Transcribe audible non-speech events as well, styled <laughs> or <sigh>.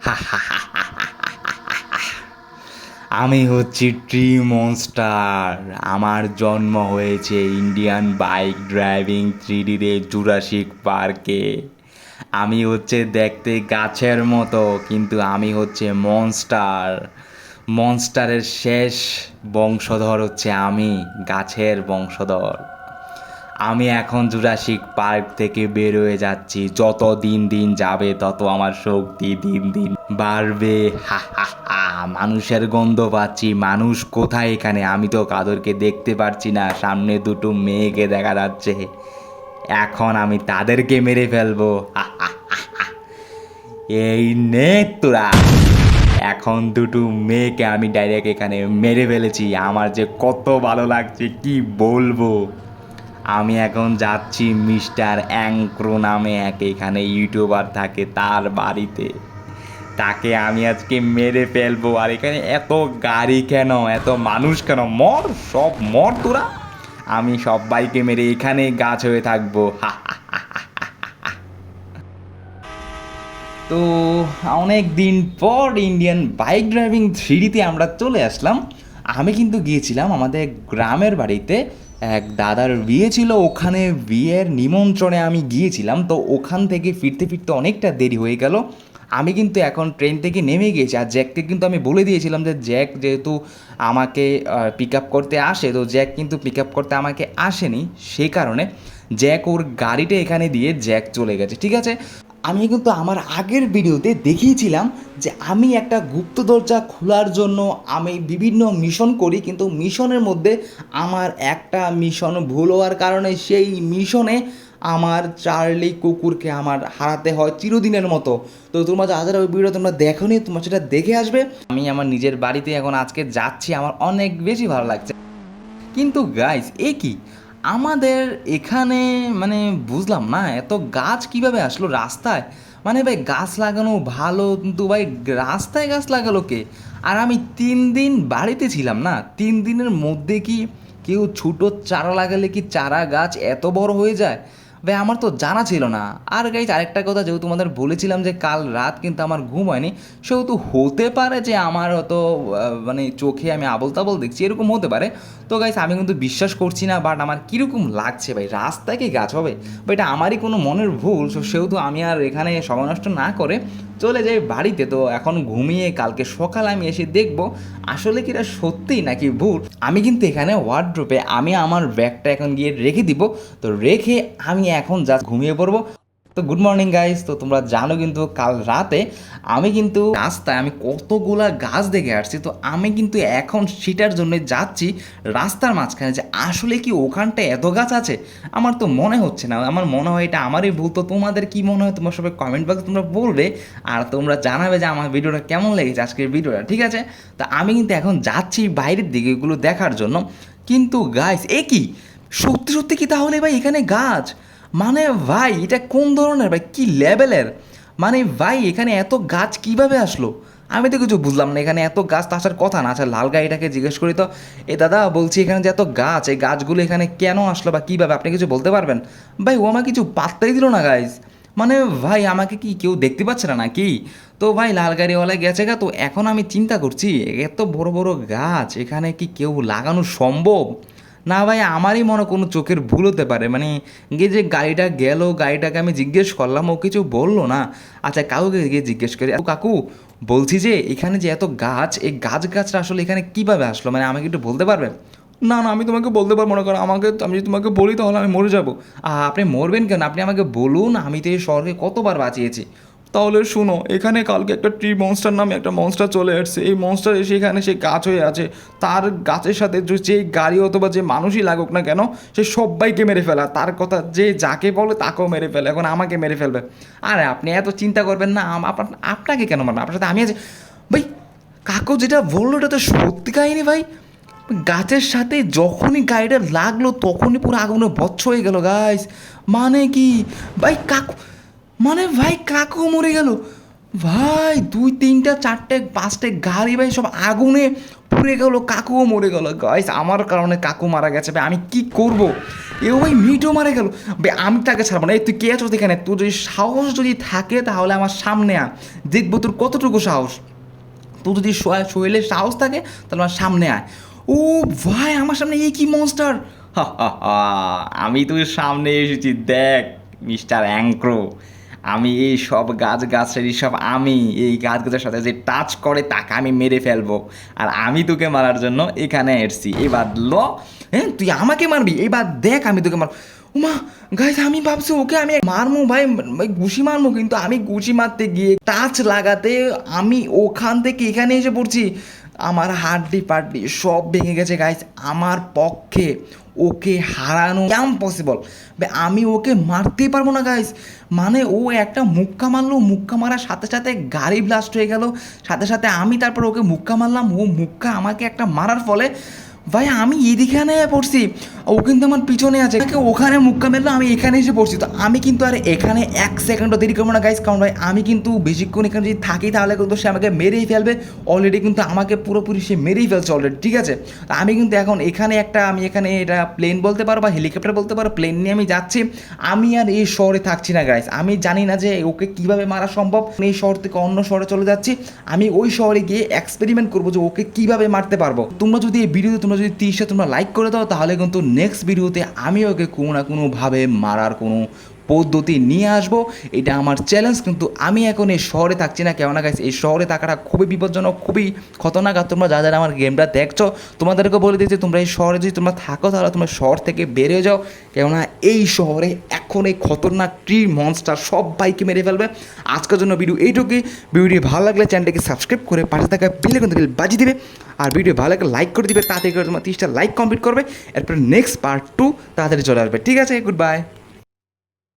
<laughs> আমি হচ্ছি tree monster আমার জন্ম হয়েছে ইন্ডিয়ান বাইক ড্রাইভিং থ্রিডিতে জুরাসিক পার্কে আমি হচ্ছে দেখতে গাছের মতো, কিন্তু আমি হচ্ছে মনস্টার মনস্টারের শেষ বংশধর হচ্ছে আমি, গাছের বংশধর। আমি এখন জুরাসিক পার্ক থেকে বের হয়ে যাচ্ছি। যত দিন দিন যাবে, তত আমার শক্তি দিন দিন বাড়বে। হা হা মানুষের গন্ধ পাচ্ছি। মানুষ কোথায় এখানে? আমি তো কাদরকে দেখতে পারছি না। সামনে দুটো মেয়েকে দেখা যাচ্ছে। এখন আমি তাদেরকে মেরে ফেলব। এই নে তোরা। এখন দুটো মেয়েকে আমি ডাইরেক্ট এখানে মেরে ফেলেছি। আমার যে কত ভালো লাগছে, কি বলব? আমি এখন যাচ্ছি মিস্টার অ্যাঙ্ক্রো নামে এক এখানে ইউটিউবার থাকে তার বাড়িতে। তাকে আমি আজকে মেরে ফেলব। আর এখানে এত গাড়ি কেন? এত মানুষ কেন? মর, সব মর তোরা। আমি সবাইকে মেরে এখানে গাছ হয়ে থাকব। তো অনেক দিন পর ইন্ডিয়ান বাইক ড্রাইভিং থ্রিডিতে আমরা চলে আসলাম। আমি কিন্তু গিয়েছিলাম আমাদের গ্রামের বাড়িতে। এক দাদার বিয়ে ছিল, ওখানে বিয়ের নিমন্ত্রণে আমি গিয়েছিলাম, তো ওখান থেকে ফিরতে ফিরতে অনেকটা দেরি হয়ে গেল। আমি কিন্তু এখন ট্রেন থেকে নেমে গিয়েছি, আর জ্যাককে কিন্তু আমি বলে দিয়েছিলাম যে জ্যাক যেহেতু আমাকে পিক আপ করতে আসে, তো জ্যাক কিন্তু পিক আপ করতে আমাকে আসেনি সেই কারণে জ্যাক ওর গাড়িটা এখানে দিয়ে জ্যাক চলে গেছে, ঠিক আছে? আমি কিন্তু আমার আগের ভিডিওতে দেখিয়েছিলাম যে আমি একটা গুপ্ত দরজা খোলার জন্য আমি বিভিন্ন মিশন করি, কিন্তু মিশনের মধ্যে আমার একটা মিশন ভুল হওয়ার কারণে সেই মিশনে আমার চার্লি কুকুরকে আমার হারাতে হয় চিরদিনের মতো। তো তোমরা যারা ওই ভিডিও তোমরা দেখো নি তোমরা সেটা দেখে আসবে। আমি আমার নিজের বাড়িতে এখন আজকে যাচ্ছি, আমার অনেক বেশি ভালো লাগছে। কিন্তু গাইস এ কি? আমাদের এখানে মানে বুঝলাম না, এত গাছ কীভাবে আসলো রাস্তায়? মানে ভাই গাছ লাগানো ভালো, কিন্তু ভাই রাস্তায় গাছ লাগালো কে? আর আমি তিন দিন বাড়িতে ছিলাম না, তিন দিনের মধ্যে কি কেউ ছোটো চারা লাগালে কি চারা গাছ এত বড় হয়ে যায়? ভাই, আমার তো জানা ছিল না। আর গাইজ আরেকটা কথা যেহেতু তোমাদের বলেছিলাম যে কাল রাত কিন্তু আমার ঘুম হয়নি, সেহেতু হতে পারে যে আমার অত মানে চোখে আমি আবল তাবল দেখছি, এরকম হতে পারে। তো গাইজ আমি কিন্তু বিশ্বাস করছি না বাট আমার কীরকম লাগছে ভাই? রাস্তায় কি গাছ হবে? বা এটা আমারই কোনো মনের ভুল সেহেতু আমি আর এখানে সময় নষ্ট না করে চলে যাই বাড়িতে, তো এখন ঘুমিয়ে কালকে সকাল আমি এসে দেখব আসলে কি এটা সত্যিই নাকি ভুল আমি কিন্তু এখানে ওয়ার্ড্রোপে আমি আমার ব্যাগটা এখন গিয়ে রেখে দিব। তো রেখে আমি এখন যা ঘুমিয়ে পড়ব। তো গুড মর্নিং গাইস তো তোমরা জানো কিন্তু কাল রাতে আমি কিন্তু রাস্তায় আমি কতগুলা গাছ দেখে আসছি। তো আমি কিন্তু এখন সেটার জন্য যাচ্ছি রাস্তার মাঝখানে যে আসলে কি ওখানটায় এত গাছ আছে? আমার তো মনে হচ্ছে না। আমার মনে হয় এটা আমারই ভুল। তো তোমাদের কি মনে হয়? তোমার সবাই কমেন্ট বক্সে তোমরা বলবে আর তোমরা জানাবে যে আমার ভিডিওটা কেমন লেগেছে আজকের ভিডিওটা, ঠিক আছে? তো আমি কিন্তু এখন যাচ্ছি বাইরের দিকে এগুলো দেখার জন্য। কিন্তু গাইস এ কি? সত্যি সত্যি কি তাহলে ভাই এখানে গাছ? মানে ভাই, এটা কোন ধরনের ভাই? কি লেভেলের? মানে ভাই, এখানে এত গাছ কীভাবে আসলো? আমি তো কিছু বুঝলাম না, এখানে এত গাছ তো আসার কথা না। আচ্ছা লাল গাড়িটাকে জিজ্ঞেস করি তো, এ দাদা, বলছি এখানে যে এত গাছ, এই গাছগুলো এখানে কেন আসলো বা কীভাবে? আপনি কিছু বলতে পারবেন? ভাই, ও আমাকে কিছু পাত্তাই দিল না গাইজ মানে ভাই, আমাকে কি কেউ দেখতে পাচ্ছে না নাকি? তো ভাই, লাল গাড়িওয়ালা গেছে গা, তো এখন আমি চিন্তা করছি, এত বড় বড় গাছ, এখানে কি কেউ লাগানো সম্ভব? না ভাই আমারই মনে কোনো চোখের ভুল হতে পারে। মানে গিয়ে যে গাড়িটা গেল গাড়িটাকে আমি জিজ্ঞেস করলাম ও কিছু বলল না। আচ্ছা কাউকে গিয়ে জিজ্ঞেস করি "ও কাকু বলছি যে এখানে যে এত গাছ এই গাছ গাছটা আসলে এখানে কীভাবে আসলো? মানে আমাকে একটু বলতে পারবেন? না না আমি তোমাকে বলতে পারব না কারণ আমাকে আমি যদি তোমাকে বলি তাহলে আমি মরে যাব। আহ, আপনি মরবেন কেন? আপনি আমাকে বলুন আমি তো এই শহরকে কতবার বাঁচিয়েছি। তাহলে শুনো, এখানে কালকে একটা ট্রি মনস্টার নামে একটা মনস্টার চলে আসছে। এই মনস্টার এসে এখানে সে গাছ হয়ে আছে। তার গাছের সাথে যে- গাড়ি অথবা যে মানুষই লাগুক না কেন, সে সবাইকে মেরে ফেলা। তার কথা যে যাকে বলে তাকেও মেরে ফেলে। এখন আমাকে মেরে ফেলবে। আরে, আপনি এত চিন্তা করবেন না। আপনার- আপনাকে কেন মারবেন আপনার সাথে আমি আছি। ভাই, কাকু যেটা বলল এটা তো সত্যি কাহিনী ভাই। গাছের সাথে যখনই গাড়িটা লাগল, তখনই পুরো আগুনে বচ্ছ হয়ে গেল গাইস মানে কি? ভাই, কাকু মানে ভাই, কাকু মরে গেল। ভাই, দুই, তিনটা, চারটে, পাঁচটে গাড়ি ভাই সব আগুনে পুড়ে গেল, কাকুও মরে গেল। গাইস আমার কারণে কাকু মারা গেছে, ভাই, আমি কি করব? এ ওই মেয়েটাও মারা গেল। ভাই, আমি তাকে ছাড়বো না। এই, তুই কে আছো এখানে? তোর যদি সাহস যদি থাকে, তাহলে আমার সামনে আ দেখব তোর কতটুকু সাহস। তোর যদি শরীরে সাহস থাকে, তাহলে আমার সামনে আয়। ও ভাই, আমার সামনে এই কি মনস্টার আমি তোর সামনে এসেছি, দেখ মিস্টার অ্যাঙ্ক্রো আমি এই সব গাছ গাছেরই সব আমি, এই গাছ গাছের সাথে যে টাচ করে, তাকে আমি মেরে ফেলব। আর আমি তোকে মারার জন্য এখানে এসছি। এবার ল হ্যাঁ তুই আমাকে মারবি? এবার দেখ আমি তোকে মার উমা গাইস আমি ভাবছি ওকে আমি মারমু ভাই ঘুষি মারমু কিন্তু আমি ঘুষি মারতে গিয়ে টাচ লাগাতে আমি ওখান থেকে এখানে এসে পড়ছি। আমার হাড্ডি পাড্ডি সব ভেঙে গেছে গাইস আমার পক্ষে ওকে হারানো পসিবল আমি ওকে মারতেই পারব না গাইস মানে ও একটা মুক্কা মারলো, মুক্কা মারার সাথে সাথে গাড়ি ব্লাস্ট হয়ে গেল। সাথে সাথে আমি তারপর ওকে মুক্কা মারলাম, ও মুক্কা আমাকে একটা মারার ফলে ভাই, আমি এদিকে পড়ছি। ও কিন্তু আমার পিছনে আছে। ওখানে মুক্কা মেরলো, আমি এখানে এসে পড়ছি। তো আমি কিন্তু আর এখানে এক সেকেন্ডও দেরি করব না গাইস কারণ ভাই, আমি কিন্তু বেশিক্ষণ এখানে যদি থাকি তাহলে কিন্তু সে আমাকে মেরেই ফেলবে। অলরেডি কিন্তু আমাকে পুরোপুরি সে মেরেই ফেলছে অলরেডি ঠিক আছে? তো আমি কিন্তু এখন এখানে একটা, আমি এখানে এটা প্লেন বলতে পারো বা হেলিকপ্টার বলতে পারো প্লেন নিয়ে আমি যাচ্ছি। আমি আর এই শহরে থাকছি না গাইস আমি জানি না যে ওকে কীভাবে মারা সম্ভব। এই শহর থেকে অন্য শহরে চলে যাচ্ছি। আমি ওই শহরে গিয়ে এক্সপেরিমেন্ট করব যে ওকে কীভাবে মারতে পারব। তোমরা যদি এই ভিডিওতে তোমরা যদি তিরিশটা তোমরা লাইক করে দাও, তাহলে কিন্তু নেক্সট ভিডিওতে আমি ওকে কোনো না কোনোভাবে মারার কোনো পদ্ধতি নিয়ে আসব। এটা আমার চ্যালেঞ্জ কিন্তু আমি এখন এই শহরে থাকছি না কেননা গাইস এই শহরে থাকাটা খুবই বিপজ্জনক, খুবই খতরনাক। আর তোমরা যারা যারা আমার গেমটা দেখছ, তোমাদেরকে বলে দিচ্ছি, তোমরা এই শহরে যদি তোমরা থাকো, তাহলে তোমরা শহর থেকে বেরিয়ে যাও। কেননা এই শহরে এখন এই খতরনাক ট্রি মনস্টার সব বাইকে মেরে ফেলবে। আজকের জন্য ভিডিও এইটুকুই। ভিডিওটি ভালো লাগলে চ্যানেলটাকে সাবস্ক্রাইব করে পাশে থাকা বিলে কিন্তু বাজিয়ে দিবে। আর ভিডিও ভালো লাগলে লাইক করে দিবে তাড়াতাড়ি করে তোমার তিরিশটা লাইক কমপ্লিট করবে। এরপর নেক্সট পার্ট টু তাড়াতাড়ি চলে আসবে। ঠিক আছে গুড বাই